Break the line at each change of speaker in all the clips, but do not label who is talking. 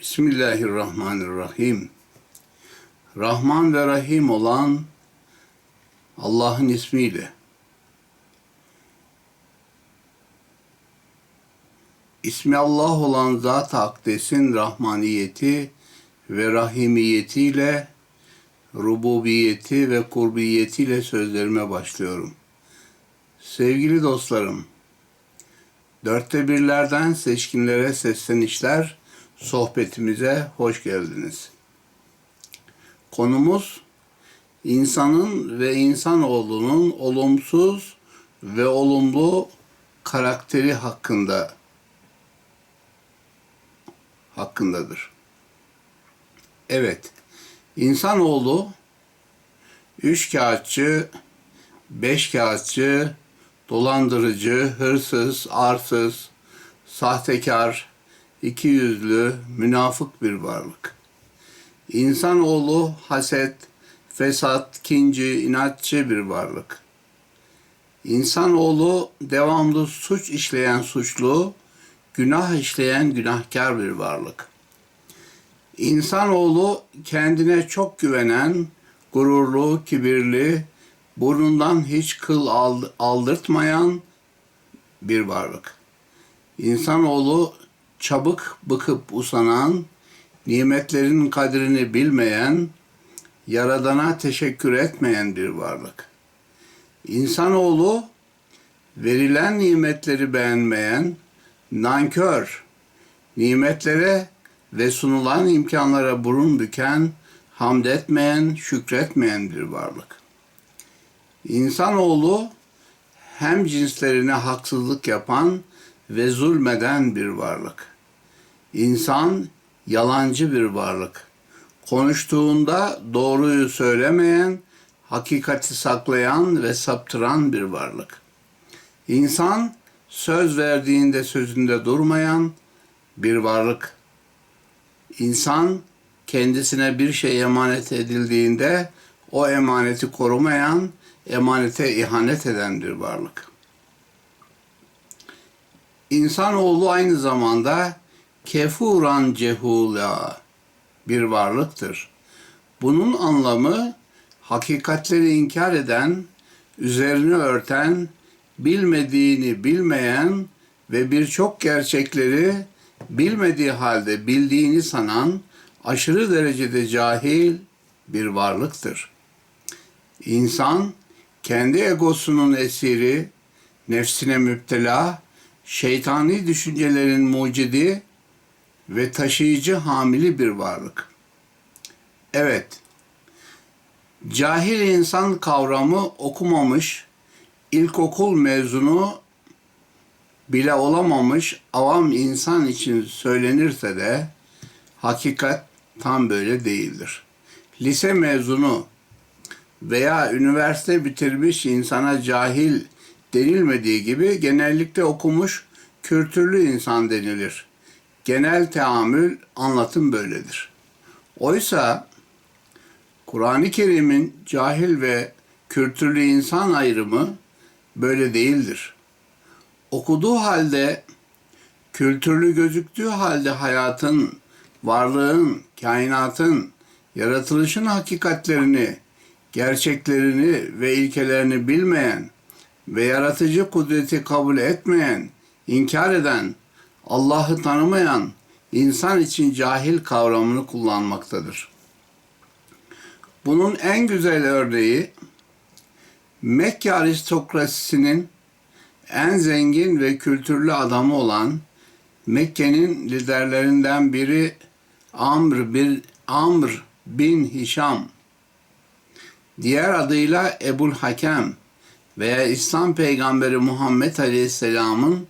Bismillahirrahmanirrahim. Rahman ve Rahim olan Allah'ın ismiyle. İsmi Allah olan Zat-ı Akdes'in rahmaniyeti ve rahimiyetiyle, rububiyeti ve kurbiyetiyle sözlerime başlıyorum. Sevgili dostlarım, dörtte birlerden seçkinlere seslenişler sohbetimize hoş geldiniz. Konumuz insanın ve insanoğlunun olumsuz ve olumlu karakteri hakkında hakkındadır. Evet, insanoğlu üç kağıtçı, beş kağıtçı, dolandırıcı, hırsız, arsız, sahtekar, iki yüzlü, münafık bir varlık. İnsanoğlu haset, fesat, kinci, inatçı bir varlık. İnsanoğlu devamlı suç işleyen suçlu, günah işleyen günahkar bir varlık. İnsanoğlu kendine çok güvenen, gururlu, kibirli, burnundan hiç kıl aldırtmayan bir varlık. İnsanoğlu çabuk bıkıp usanan, nimetlerin kadrini bilmeyen, Yaradan'a teşekkür etmeyen bir varlık. İnsanoğlu verilen nimetleri beğenmeyen, nankör, nimetlere ve sunulan imkanlara burun büken, hamd etmeyen, şükretmeyen bir varlık. İnsanoğlu hem cinslerine haksızlık yapan ve zulmeden bir varlık. İnsan yalancı bir varlık. Konuştuğunda doğruyu söylemeyen, hakikati saklayan ve saptıran bir varlık. İnsan söz verdiğinde sözünde durmayan bir varlık. İnsan kendisine bir şey emanet edildiğinde o emaneti korumayan, emanete ihanet eden bir varlık. İnsanoğlu aynı zamanda kefuran cehula bir varlıktır. Bunun anlamı hakikatleri inkar eden, üzerini örten, bilmediğini bilmeyen ve birçok gerçekleri bilmediği halde bildiğini sanan aşırı derecede cahil bir varlıktır. İnsan kendi egosunun esiri, nefsine müptela, şeytani düşüncelerin mucidi ve taşıyıcı hamili bir varlık. Evet, cahil insan kavramı okumamış, ilkokul mezunu bile olamamış avam insan için söylenirse de hakikat tam böyle değildir. Lise mezunu veya üniversite bitirmiş insana cahil denilmediği gibi genellikle okumuş, kültürlü insan denilir. Genel teamül, anlatım böyledir. Oysa Kur'an-ı Kerim'in cahil ve kültürlü insan ayrımı böyle değildir. Okuduğu halde, kültürlü gözüktüğü halde hayatın, varlığın, kainatın, yaratılışın hakikatlerini, gerçeklerini ve ilkelerini bilmeyen ve yaratıcı kudreti kabul etmeyen, inkar eden, Allah'ı tanımayan insan için cahil kavramını kullanmaktadır. Bunun en güzel örneği Mekke aristokrasisinin en zengin ve kültürlü adamı olan Mekke'nin liderlerinden biri Amr, bir, Amr bin Hişam, diğer adıyla Ebul Hakem veya İslam peygamberi Muhammed Aleyhisselam'ın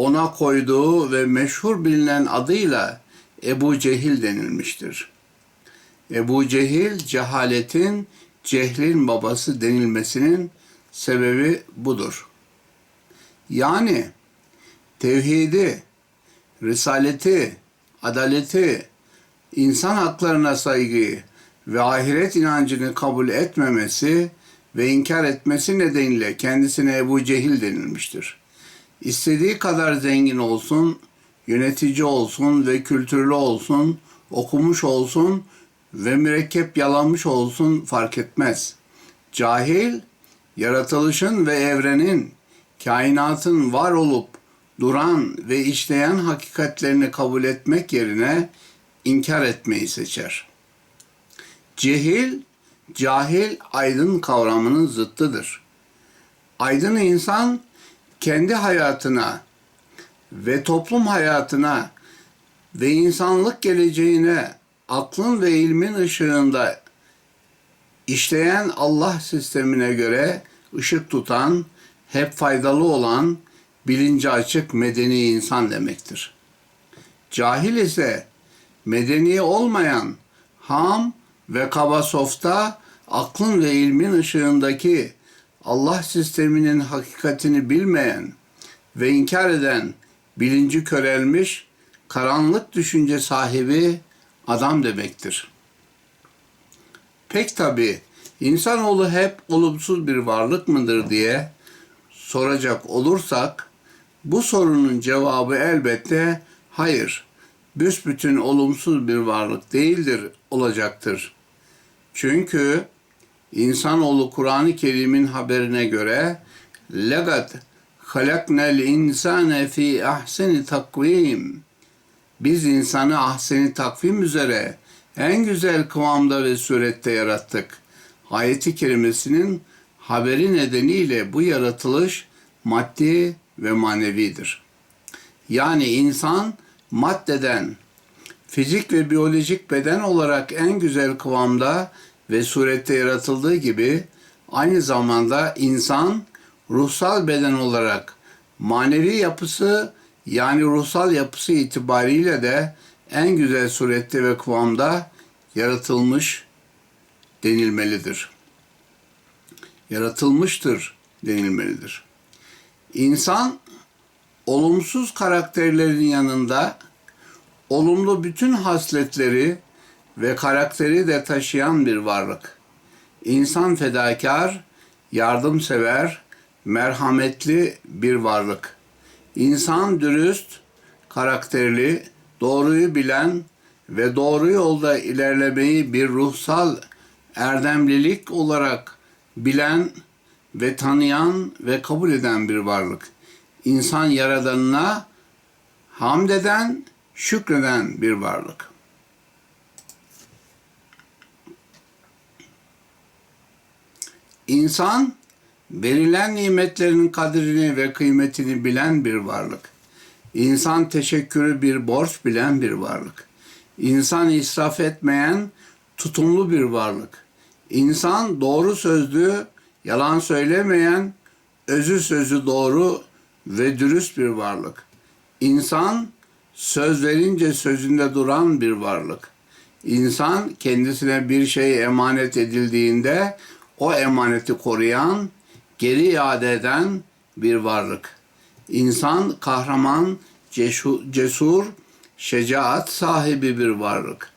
ona koyduğu ve meşhur bilinen adıyla Ebu Cehil denilmiştir. Ebu Cehil cehaletin, cehlin babası denilmesinin sebebi budur. Yani tevhidi, risaleti, adaleti, insan haklarına saygıyı ve ahiret inancını kabul etmemesi ve inkar etmesi nedeniyle kendisine Ebu Cehil denilmiştir. İstediği kadar zengin olsun, yönetici olsun ve kültürlü olsun, okumuş olsun ve mürekkep yalanmış olsun fark etmez. Cahil, yaratılışın ve evrenin, kainatın var olup duran ve işleyen hakikatlerini kabul etmek yerine inkar etmeyi seçer. Cehil, cahil aydın kavramının zıttıdır. Aydın insan kendi hayatına ve toplum hayatına ve insanlık geleceğine aklın ve ilmin ışığında işleyen Allah sistemine göre ışık tutan, hep faydalı olan, bilinci açık medeni insan demektir. Cahil ise medeni olmayan, ham ve kaba softa aklın ve ilmin ışığındaki Allah sisteminin hakikatini bilmeyen ve inkar eden, bilinci körelmiş, karanlık düşünce sahibi adam demektir. Pek tabi insanoğlu hep olumsuz bir varlık mıdır diye soracak olursak bu sorunun cevabı elbette hayır. Büsbütün olumsuz bir varlık değildir olacaktır. Çünkü insanoğlu Kur'an-ı Kerim'in haberine göre legat halaknel insane fi ahseni takvim biz insanı ahseni takvim üzere en güzel kıvamda ve surette yarattık. Ayeti kerimesinin haberi nedeniyle bu yaratılış maddi ve manevidir. Yani insan maddeden, fizik ve biyolojik beden olarak en güzel kıvamda ve surette yaratıldığı gibi aynı zamanda insan ruhsal beden olarak manevi yapısı yani ruhsal yapısı itibariyle de en güzel surette ve kıvamda yaratılmış denilmelidir. Yaratılmıştır denilmelidir. İnsan olumsuz karakterlerin yanında olumlu bütün hasletleri ve karakteri de taşıyan bir varlık. İnsan fedakar, yardımsever, merhametli bir varlık. İnsan dürüst, karakterli, doğruyu bilen ve doğru yolda ilerlemeyi bir ruhsal erdemlilik olarak bilen ve tanıyan ve kabul eden bir varlık. İnsan yaradanına hamd eden, şükreden bir varlık. İnsan verilen nimetlerin kadrini ve kıymetini bilen bir varlık. İnsan teşekkürü bir borç bilen bir varlık. İnsan israf etmeyen, tutumlu bir varlık. İnsan doğru sözlü, yalan söylemeyen, özü sözü doğru ve dürüst bir varlık. İnsan söz verince sözünde duran bir varlık. İnsan kendisine bir şey emanet edildiğinde o emaneti koruyan, geri iade eden bir varlık. İnsan kahraman, cesur, şecaat sahibi bir varlık.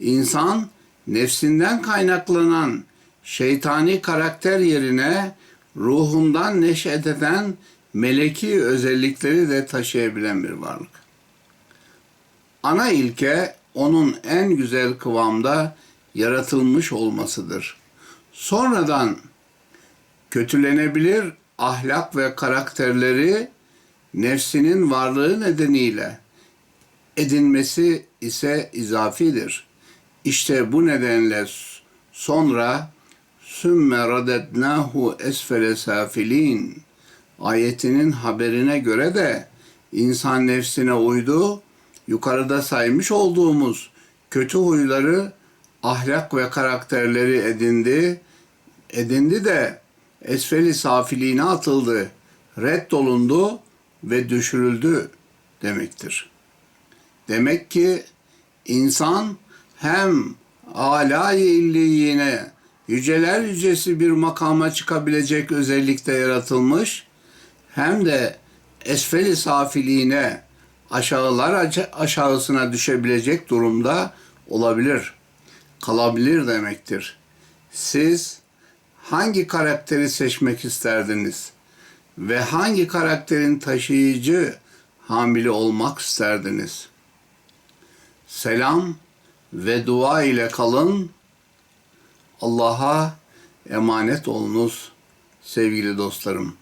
İnsan nefsinden kaynaklanan şeytani karakter yerine ruhundan neşet eden meleki özellikleri de taşıyabilen bir varlık. Ana ilke onun en güzel kıvamda yaratılmış olmasıdır. Sonradan kötülenebilir ahlak ve karakterleri nefsinin varlığı nedeniyle edinmesi ise izafidir. İşte bu nedenle sonra sümme radednahu esfele safilin ayetinin haberine göre de insan nefsine uydu, yukarıda saymış olduğumuz kötü huyları, ahlak ve karakterleri edindi, edindi de esfeli safiliğine atıldı, reddolundu ve düşürüldü demektir. Demek ki insan hem alay illiyine yüceler yücesi bir makama çıkabilecek özellikte yaratılmış hem de esfeli safiliğine aşağılar aşağısına düşebilecek durumda olabilir. Kalabilir demektir. Siz hangi karakteri seçmek isterdiniz? Ve hangi karakterin taşıyıcı hamile olmak isterdiniz. Selam ve dua ile kalın. Allah'a emanet olunuz sevgili dostlarım.